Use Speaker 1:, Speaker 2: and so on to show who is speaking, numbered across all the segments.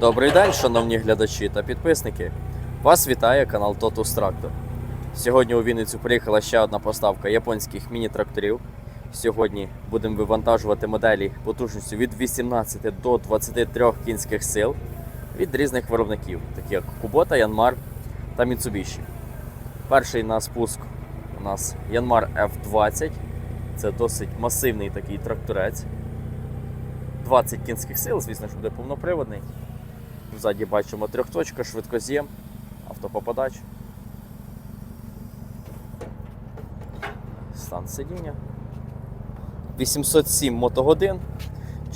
Speaker 1: Добрий день, шановні глядачі та підписники. Вас вітає канал Totus Tractor. Сьогодні у Вінницю приїхала ще одна поставка японських міні-тракторів. Сьогодні будемо вивантажувати моделі потужністю від 18 до 23 кінських сил від різних виробників, такі як Kubota, Yanmar та Mitsubishi. Перший на спуск у нас Yanmar F20. Це досить масивний такий тракторець. 20 кінських сил, звісно ж, буде повноприводний. Ззаді бачимо трьохточка, швидкоз'єм, автопопадач. Стан сидіння. 807 мотогодин,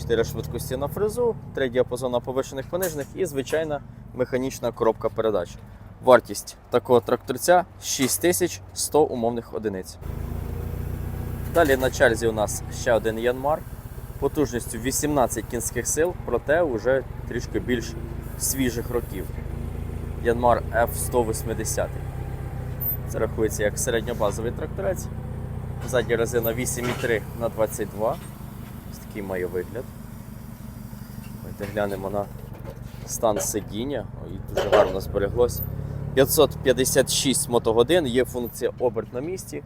Speaker 1: 4 швидкості на фрезу, 3 діапазона повишених понижених і звичайна механічна коробка передач. Вартість такого тракторця 6100 умовних одиниць. Далі на черзі у нас ще один Янмар потужністю 18 кінських сил, проте вже трішки більш свіжих років. Янмар F180. Це рахується як середньобазовий тракторець. Задня резина 8,3 на 22. Ось такий має вигляд. Давайте глянемо на стан сидіння. Ой, дуже гарно збереглось. 556 мотогодин, є функція оберт на місці.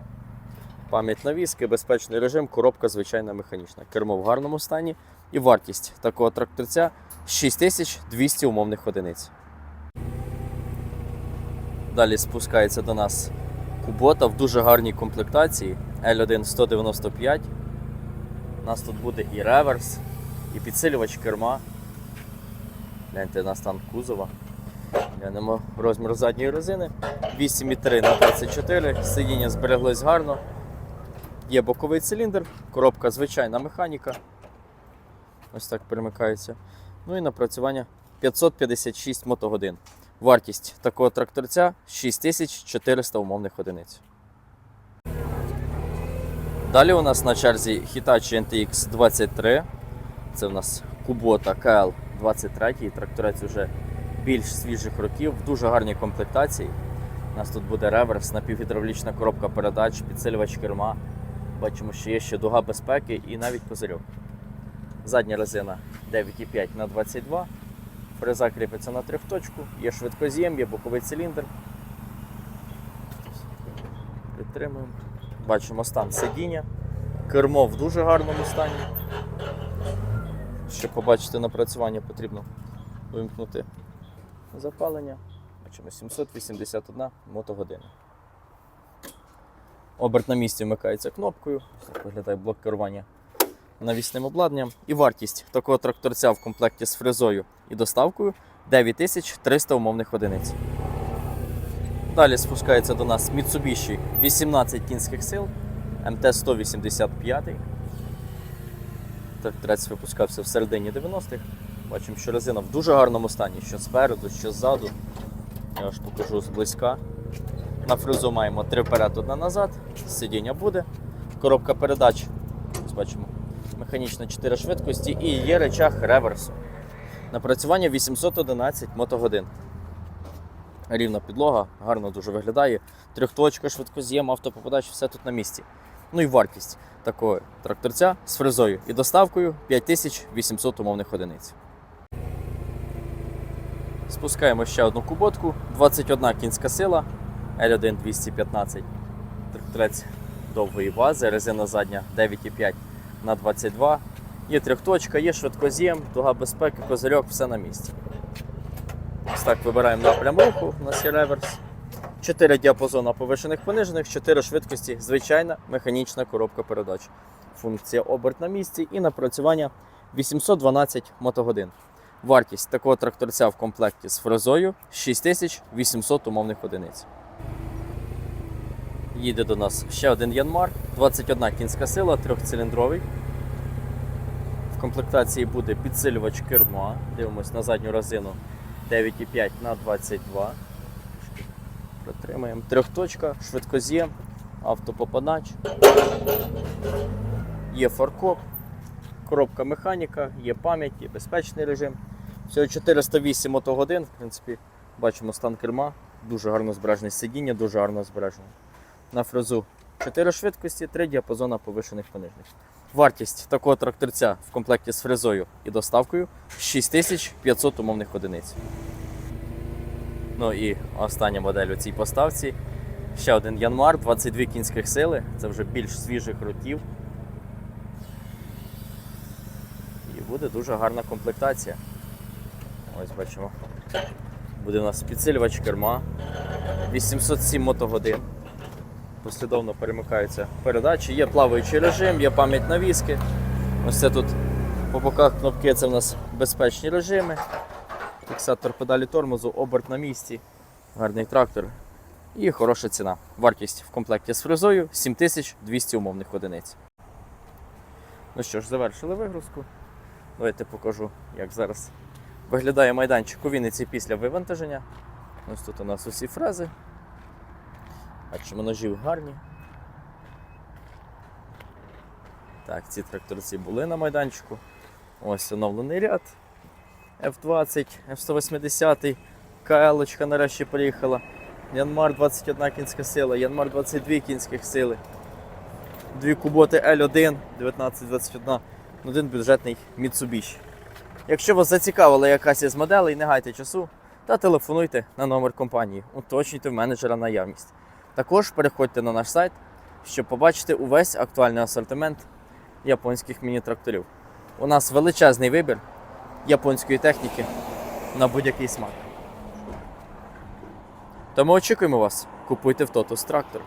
Speaker 1: Пам'ять навіски, безпечний режим, коробка звичайна механічна. Кермо в гарному стані. І вартість такого тракторця 6200 умовних одиниць. Далі спускається до нас кубота в дуже гарній комплектації L1 195. У нас тут буде і реверс, і підсилювач керма. Гляньте на стан кузова. Глянемо розмір задньої резини. 8,3 на 24. Сидіння збереглось гарно. Є боковий циліндр, коробка звичайна механіка. Ось так перемикається. Ну і напрацювання 556 мотогодин. Вартість такого тракторця 6400 умовних одиниць. Далі у нас на черзі Hitachi NTX 23. Це у нас Kubota KL 23. Тракторець вже більш свіжих років, в дуже гарній комплектації. У нас тут буде реверс, напівгідравлічна коробка передач, підсилювач керма. Бачимо, що є ще дуга безпеки і навіть козирьок. Задня резина 9,5 на 22. Фреза кріпиться на трьохточку, є швидкоз'єм, є боковий циліндр. Підтримуємо. Бачимо стан сидіння. Кермо в дуже гарному стані. Щоб побачити напрацювання, потрібно вимкнути запалення. Бачимо 781 мотогодина. Оберт на місці вмикається кнопкою. Виглядає блок керування навісним обладнанням. І вартість такого тракторця в комплекті з фрезою і доставкою 9300 умовних одиниць. Далі спускається до нас Mitsubishi 18 кінських сил МТ-185. Тракторець випускався в середині 90-х. Бачимо, що резина в дуже гарному стані, що спереду, що ззаду. Я аж покажу зблизька. На фрезу маємо 3 вперед, одна назад, сидіння буде, коробка передач. Бачимо, механічна 4 швидкості і є речах реверсу. Напрацювання 811 мотогодин. Рівна підлога, гарно дуже виглядає. Трьохточка, швидкоз'єм, автопопадач, все тут на місці. Ну і вартість такого тракторця з фрезою і доставкою 5800 умовних одиниць. Спускаємо ще одну куботку, 21 кінська сила, L1 215. Тракторець довгої бази, резина задня 9,5 на 22. Є трьохточка, є швидкоз'єм, дуга безпеки, козирьок, все на місці. Ось так вибираємо напрям руху, у нас є реверс. 4 діапазона повишених понижених, 4 швидкості, звичайна механічна коробка передач. Функція оберт на місці і напрацювання 812 мотогодин. Вартість такого тракторця в комплекті з фрезою 6800 умовних одиниць. Їде до нас ще один Янмар, 21 кінська сила, трьохциліндровий. В комплектації буде підсилювач керма. Дивимось на задню резину 9,5 на 22. Протримаємо. Трьохточка, швидкоз'єм, автопопадач. Є фаркоп, коробка механіка, є пам'ять, є безпечний режим. Всього 408 мотогодин, в принципі, бачимо стан керма, дуже гарно збережене сидіння, дуже гарно збережене. На фрезу 4 швидкості, 3 діапазона повишених понижних. Вартість такого тракторця в комплекті з фрезою і доставкою 6500 умовних одиниць. Ну і остання модель у цій поставці. Ще один Янмар, 22 кінських сили. Це вже більш свіжих років. І буде дуже гарна комплектація. Ось бачимо. Буде у нас підсилювач керма. 807 мотогодин. Послідовно перемикаються передачі. Є плаваючий режим, є пам'ять навіски. Ось це тут по боках кнопки це в нас безпечні режими. Фіксатор педалі тормозу, оберт на місці. Гарний трактор. І хороша ціна. Вартість в комплекті з фрезою 7200 умовних одиниць. Ну що ж, завершили вигрузку. Давайте покажу, як зараз виглядає майданчик у Вінниці після вивантаження. Ось тут у нас усі фрези. Бачимо, ножі гарні. Так, ці тракторці були на майданчику. Ось оновлений ряд. F20, F180, КЛ нарешті приїхала. Янмар 21 кінська сила, Янмар 22 кінських сили. Дві куботи L1 1921, один бюджетний Mitsubishi. Якщо вас зацікавила якась із моделей, не гайте часу та телефонуйте на номер компанії, уточнюйте в менеджера наявність. Також переходьте на наш сайт, щоб побачити увесь актуальний асортимент японських міні-тракторів. У нас величезний вибір японської техніки на будь-який смак. Тому очікуємо вас. Купуйте в Тотус трактор.